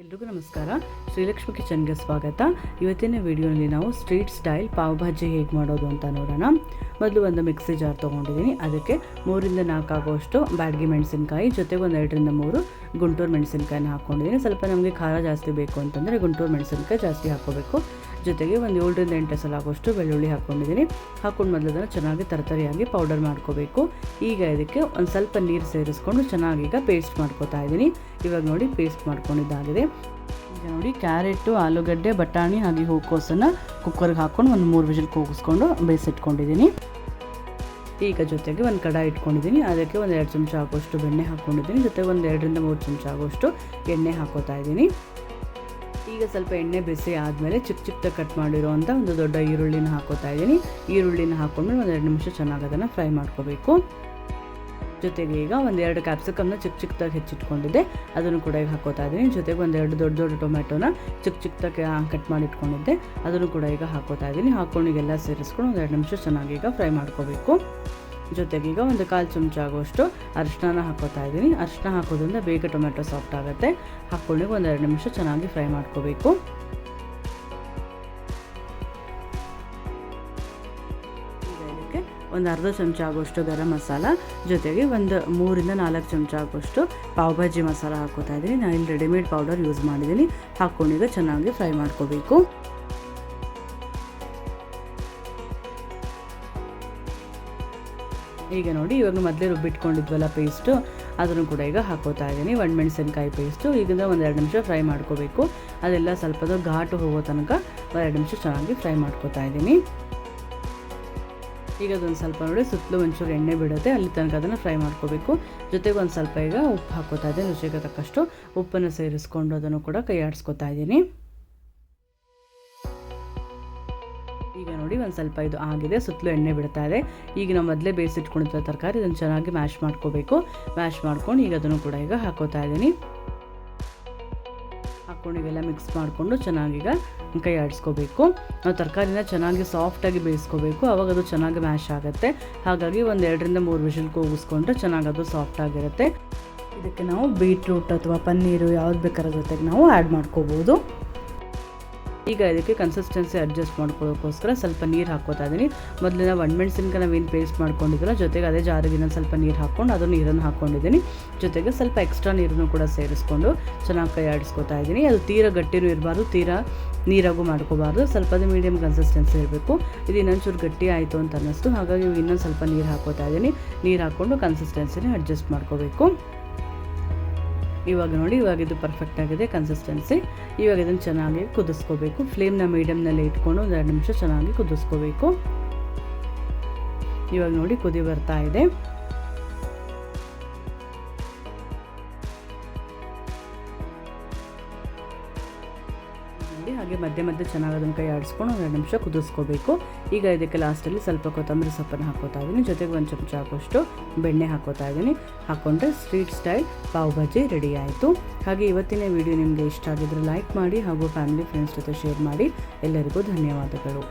ಎಲ್ರಿಗೂ ನಮಸ್ಕಾರ. ಶ್ರೀಲಕ್ಷ್ಮಿ ಕಿಚನ್ಗೆ ಸ್ವಾಗತ. ಇವತ್ತಿನ ವಿಡಿಯೋನಲ್ಲಿ ನಾವು ಸ್ಟ್ರೀಟ್ ಸ್ಟೈಲ್ ಪಾವ್ ಭಾಜಿ ಹೇಗೆ ಮಾಡೋದು ಅಂತ ನೋಡೋಣ. ಮೊದಲು ಒಂದು ಮಿಕ್ಸಿ ಜಾರ್ ತೊಗೊಂಡಿದ್ದೀನಿ. ಅದಕ್ಕೆ ಮೂರಿಂದ ನಾಲ್ಕು ಆಗುವಷ್ಟು ಬ್ಯಾಡ್ಗಿ ಮೆಣಸಿನ್ಕಾಯಿ, ಜೊತೆಗೆ ಒಂದು ಎರಡರಿಂದ ಮೂರು ಗುಂಟೂರು ಮೆಣಸಿನ್ಕಾಯಿನ ಹಾಕ್ಕೊಂಡಿದ್ದೀನಿ ಸ್ವಲ್ಪ ನಮಗೆ ಖಾರ ಜಾಸ್ತಿ ಬೇಕು ಅಂತಂದರೆ ಗುಂಟೂರು ಮೆಣಸಿನ್ಕಾಯಿ ಜಾಸ್ತಿ ಹಾಕ್ಕೋಬೇಕು. ಜೊತೆಗೆ ಒಂದು ಏಳರಿಂದ ಎಂಟು ಸಲ ಆಗೋಷ್ಟು ಬೆಳ್ಳುಳ್ಳಿ ಹಾಕ್ಕೊಂಡಿದ್ದೀನಿ. ಹಾಕ್ಕೊಂಡು ಮೊದಲು ಅದನ್ನು ಚೆನ್ನಾಗಿ ತರತರಿಯಾಗಿ ಪೌಡರ್ ಮಾಡ್ಕೋಬೇಕು. ಈಗ ಇದಕ್ಕೆ ಒಂದು ಸ್ವಲ್ಪ ನೀರು ಸೇರಿಸ್ಕೊಂಡು ಚೆನ್ನಾಗಿ ಈಗ ಪೇಸ್ಟ್ ಮಾಡ್ಕೋತಾ ಇದ್ದೀನಿ. ಇವಾಗ ನೋಡಿ ಪೇಸ್ಟ್ ಮಾಡ್ಕೊಂಡಿದ್ದಾಗಿದೆ. ಈಗ ನೋಡಿ ಕ್ಯಾರೆಟು, ಆಲೂಗಡ್ಡೆ, ಬಟಾಣಿ ಹಾಗೆ ಹೂಕೋಸನ್ನು ಕುಕ್ಕರ್ಗೆ ಹಾಕ್ಕೊಂಡು ಒಂದು ಮೂರು ವಿಷಲ್ ಕೂಗಿಸ್ಕೊಂಡು ಬೇಯಿಸಿಟ್ಕೊಂಡಿದ್ದೀನಿ. ಈಗ ಜೊತೆಗೆ ಒಂದು ಕಡಾಯಿ ಇಟ್ಕೊಂಡಿದ್ದೀನಿ. ಅದಕ್ಕೆ ಒಂದು ಎರಡು ಚಮಚ ಆಗೋಷ್ಟು ಬೆಣ್ಣೆ ಹಾಕ್ಕೊಂಡಿದ್ದೀನಿ. ಜೊತೆಗೆ ಒಂದು ಎರಡರಿಂದ ಮೂರು ಚಮಚ ಆಗೋಷ್ಟು ಎಣ್ಣೆ ಹಾಕೋತಾ ಇದ್ದೀನಿ. ಈಗ ಸ್ವಲ್ಪ ಎಣ್ಣೆ ಬಿಸಿ ಆದಮೇಲೆ ಚಿಕ್ಕ ಚಿಕ್ಕದಾಗಿ ಕಟ್ ಮಾಡಿರೋವಂಥ ಒಂದು ದೊಡ್ಡ ಈರುಳ್ಳಿನ ಹಾಕೋತಾ ಇದ್ದೀನಿ. ಈರುಳ್ಳಿನ ಹಾಕೊಂಡ್ಮೇಲೆ ಒಂದು ಎರಡು ನಿಮಿಷ ಚೆನ್ನಾಗಿ ಅದನ್ನು ಫ್ರೈ ಮಾಡ್ಕೋಬೇಕು. ಜೊತೆಗೆ ಈಗ ಒಂದೆರಡು ಕ್ಯಾಪ್ಸಿಕಮ್ನ ಚಿಕ್ಕ ಚಿಕ್ಕದಾಗಿ ಹೆಚ್ಚಿಟ್ಕೊಂಡಿದ್ದೆ. ಅದನ್ನು ಕೂಡ ಈಗ ಹಾಕೋತಾ ಇದ್ದೀನಿ. ಜೊತೆಗೆ ಒಂದೆರಡು ದೊಡ್ಡ ದೊಡ್ಡ ಟೊಮೆಟೊನ ಚಿಕ್ಕ ಚಿಕ್ಕದಾಗಿ ಕಟ್ ಮಾಡಿ ಇಟ್ಕೊಂಡಿದ್ದೆ ಅದನ್ನು ಕೂಡ ಈಗ ಹಾಕೋತಾ ಇದ್ದೀನಿ. ಹಾಕ್ಕೊಂಡು ಈಗೆಲ್ಲ ಸೇರಿಸ್ಕೊಂಡು ಒಂದು ಎರಡು ನಿಮಿಷ ಚೆನ್ನಾಗಿ ಈಗ ಫ್ರೈ ಮಾಡ್ಕೋಬೇಕು. ಜೊತೆಗೆ ಈಗ ಒಂದು ಕಾಲು ಚಮಚ ಆಗುವಷ್ಟು ಅರಿಶಿನ ಹಾಕೋತಾ ಇದ್ದೀನಿ. ಅರಿಶಿನ ಹಾಕೋದ್ರಿಂದ ಬೇಗ ಟೊಮೆಟೊ ಸಾಫ್ಟ್ ಆಗುತ್ತೆ. ಹಾಕ್ಕೊಂಡು ಒಂದೆರಡು ನಿಮಿಷ ಚೆನ್ನಾಗಿ ಫ್ರೈ ಮಾಡ್ಕೋಬೇಕು. ಒಂದು ಅರ್ಧ ಚಮಚ ಆಗುವಷ್ಟು ಗರಂ ಮಸಾಲ, ಜೊತೆಗೆ ಒಂದು ಮೂರಿಂದ ನಾಲ್ಕು ಚಮಚ ಆಗುವಷ್ಟು ಪಾವ್ ಭಾಜಿ ಮಸಾಲ ಹಾಕೋತಾ ಇದ್ದೀನಿ. ನಾನು ಇಲ್ಲಿ ರೆಡಿಮೇಡ್ ಪೌಡರ್ ಯೂಸ್ ಮಾಡಿದ್ದೀನಿ. ಈಗ ಚೆನ್ನಾಗಿ ಫ್ರೈ ಮಾಡ್ಕೋಬೇಕು. ಈಗ ನೋಡಿ, ಇವಾಗ ಮೊದಲೇ ರುಬ್ಬಿಟ್ಕೊಂಡಿದ್ವಲ್ಲ ಪೇಸ್ಟು ಅದನ್ನು ಕೂಡ ಈಗ ಹಾಕೋತಾ ಇದ್ದೀನಿ. ಒಣಮೆಣಸಿನ್ಕಾಯಿ ಪೇಸ್ಟು ಈಗಿಂದ ಒಂದು ಎರಡು ನಿಮಿಷ ಫ್ರೈ ಮಾಡ್ಕೋಬೇಕು. ಅದೆಲ್ಲ ಸ್ವಲ್ಪ ಘಾಟು ಹೋಗೋ ತನಕ ಎರಡು ನಿಮಿಷ ಚೆನ್ನಾಗಿ ಫ್ರೈ ಮಾಡ್ಕೋತಾ ಇದ್ದೀನಿ. ಈಗ ಅದೊಂದು ಸ್ವಲ್ಪ ನೋಡಿ, ಸುತ್ತಲೂ ಒಂಚೂರು ಎಣ್ಣೆ ಬಿಡುತ್ತೆ. ಅಲ್ಲಿ ತನಕ ಅದನ್ನು ಫ್ರೈ ಮಾಡ್ಕೋಬೇಕು. ಜೊತೆಗೆ ಒಂದು ಸ್ವಲ್ಪ ಈಗ ಉಪ್ಪು ಹಾಕೋತಾ ಇದ್ದೀನಿ, ರುಚಿಗೆ ತಕ್ಕಷ್ಟು ಉಪ್ಪನ್ನು ಸೇರಿಸ್ಕೊಂಡು ಅದನ್ನು ಕೂಡ ಕೈ ಇದ್ದೀನಿ. ಈಗ ನೋಡಿ ಒಂದು ಸ್ವಲ್ಪ ಇದು ಆಗಿದೆ, ಸುತ್ತಲೂ ಎಣ್ಣೆ ಬಿಡ್ತಾ ಇದೆ. ಈಗ ನಾವು ಮೊದಲೇ ಬೇಯಿಸಿಟ್ಕೊಂಡಿರೋ ತರಕಾರಿ ಇದನ್ನು ಚೆನ್ನಾಗಿ ಮ್ಯಾಶ್ ಮಾಡ್ಕೋಬೇಕು. ಮ್ಯಾಶ್ ಮಾಡ್ಕೊಂಡು ಈಗ ಅದನ್ನು ಕೂಡ ಈಗ ಹಾಕೋತಾ ಇದ್ದೀನಿ. ಹಾಕ್ಕೊಂಡು ಇವೆಲ್ಲ ಮಿಕ್ಸ್ ಮಾಡಿಕೊಂಡು ಚೆನ್ನಾಗೀಗ ಕೈ ಆಡಿಸ್ಕೋಬೇಕು. ನಾವು ತರಕಾರಿನ ಚೆನ್ನಾಗಿ ಸಾಫ್ಟಾಗಿ ಬೇಯಿಸ್ಕೋಬೇಕು. ಆವಾಗ ಅದು ಚೆನ್ನಾಗಿ ಮ್ಯಾಶ್ ಆಗುತ್ತೆ. ಹಾಗಾಗಿ ಒಂದು ಎರಡರಿಂದ ಮೂರು ವಿಷಲ್ ಕೂಗಿಸ್ಕೊಂಡ್ರೆ ಚೆನ್ನಾಗಿ ಅದು ಸಾಫ್ಟ್ ಆಗಿರುತ್ತೆ. ಇದಕ್ಕೆ ನಾವು ಬೀಟ್ರೂಟ್ ಅಥವಾ ಪನ್ನೀರು ಯಾವ್ದು ಬೇಕಾದ್ರ ಜೊತೆಗೆ ನಾವು ಆ್ಯಡ್ ಮಾಡ್ಕೋಬೋದು. ಈಗ ಇದಕ್ಕೆ ಕನ್ಸಿಸ್ಟೆನ್ಸಿ ಅಡ್ಜಸ್ಟ್ ಮಾಡ್ಕೊಳ್ಳೋಕ್ಕೋಸ್ಕರ ಸ್ವಲ್ಪ ನೀರು ಹಾಕೋತಾ ಇದ್ದೀನಿ ಮೊದಲು ನಾವು ಒಣಮೆಣಸಿನ್ಕಾಯಿ ನಾವೇನು ಪೇಸ್ಟ್ ಮಾಡ್ಕೊಂಡಿದ್ವಲ್ಲ, ಜೊತೆಗೆ ಅದೇ ಜಾರಿಗೆ ಇನ್ನೊಂದು ಸ್ವಲ್ಪ ನೀರು ಹಾಕ್ಕೊಂಡು ಅದು ನೀರನ್ನು ಹಾಕ್ಕೊಂಡಿದ್ದೀನಿ ಜೊತೆಗೆ ಸ್ವಲ್ಪ ಎಕ್ಸ್ಟ್ರಾ ನೀರನ್ನು ಕೂಡ ಸೇರಿಸ್ಕೊಂಡು ಚೆನ್ನಾಗಿ ಕೈ ಆಡಿಸ್ಕೊತಾ ಇದ್ದೀನಿ ಅದು ತೀರಾ ಗಟ್ಟಿನೂ ಇರಬಾರ್ದು, ತೀರಾ ನೀರಾಗೂ ಮಾಡ್ಕೋಬಾರ್ದು. ಸ್ವಲ್ಪ ಅದು ಮೀಡಿಯಮ್ ಕನ್ಸಿಸ್ಟೆನ್ಸಿ ಇರಬೇಕು. ಇದು ಇನ್ನೊಂಚೂರು ಗಟ್ಟಿ ಆಯಿತು ಅಂತ ಅನ್ನಿಸ್ತು. ಹಾಗಾಗಿ ಇನ್ನೊಂದು ಸ್ವಲ್ಪ ನೀರು ಹಾಕೋತಾ ಇದ್ದೀನಿ ನೀರು ಹಾಕ್ಕೊಂಡು ಕನ್ಸಿಸ್ಟೆನ್ಸಿನ ಅಡ್ಜಸ್ಟ್ ಮಾಡ್ಕೋಬೇಕು. ಇವಾಗ ನೋಡಿ, ಇವಾಗ ಇದು ಪರ್ಫೆಕ್ಟ್ ಆಗಿದೆ ಕನ್ಸಿಸ್ಟೆನ್ಸಿ ಇವಾಗ ಇದನ್ನು ಚೆನ್ನಾಗಿ ಕುದಿಸ್ಕೋಬೇಕು. ಫ್ಲೇಮ್ನ ಮೀಡಿಯಮ್ನಲ್ಲಿ ಇಟ್ಕೊಂಡು ಒಂದು ಎರಡು ನಿಮಿಷ ಚೆನ್ನಾಗಿ ಕುದಿಸ್ಕೋಬೇಕು. ಇವಾಗ ನೋಡಿ ಕುದಿ ಬರ್ತಾ ಇದೆ. ಹಾಗೆ ಮಧ್ಯೆ ಮಧ್ಯೆ ಚೆನ್ನಾಗಿ ಅದನ್ನು ಕೈ ಆಡಿಸ್ಕೊಂಡು ಒಂದು ಎರಡು ನಿಮಿಷ ಕುದಿಸ್ಕೋಬೇಕು. ಈಗ ಇದಕ್ಕೆ ಲಾಸ್ಟಲ್ಲಿ ಸ್ವಲ್ಪ ಕೊತ್ತಂಬರಿ ಸೊಪ್ಪನ್ನು ಹಾಕೋತಾ ಇದ್ದೀನಿ. ಜೊತೆಗೆ ಒಂದು ಚಮಚ ಹಾಕೋಷ್ಟು ಬೆಣ್ಣೆ ಹಾಕೋತಾ ಇದ್ದೀನಿ. ಹಾಕ್ಕೊಂಡ್ರೆ street style pav bhaji ready ಆಯಿತು. ಹಾಗೆ ಇವತ್ತಿನ ವಿಡಿಯೋ ನಿಮಗೆ ಇಷ್ಟ ಆಗಿದ್ರೆ ಲೈಕ್ ಮಾಡಿ ಹಾಗೂ ಫ್ಯಾಮಿಲಿ ಫ್ರೆಂಡ್ಸ್ ಜೊತೆ ಶೇರ್ ಮಾಡಿ. ಎಲ್ಲರಿಗೂ ಧನ್ಯವಾದಗಳು.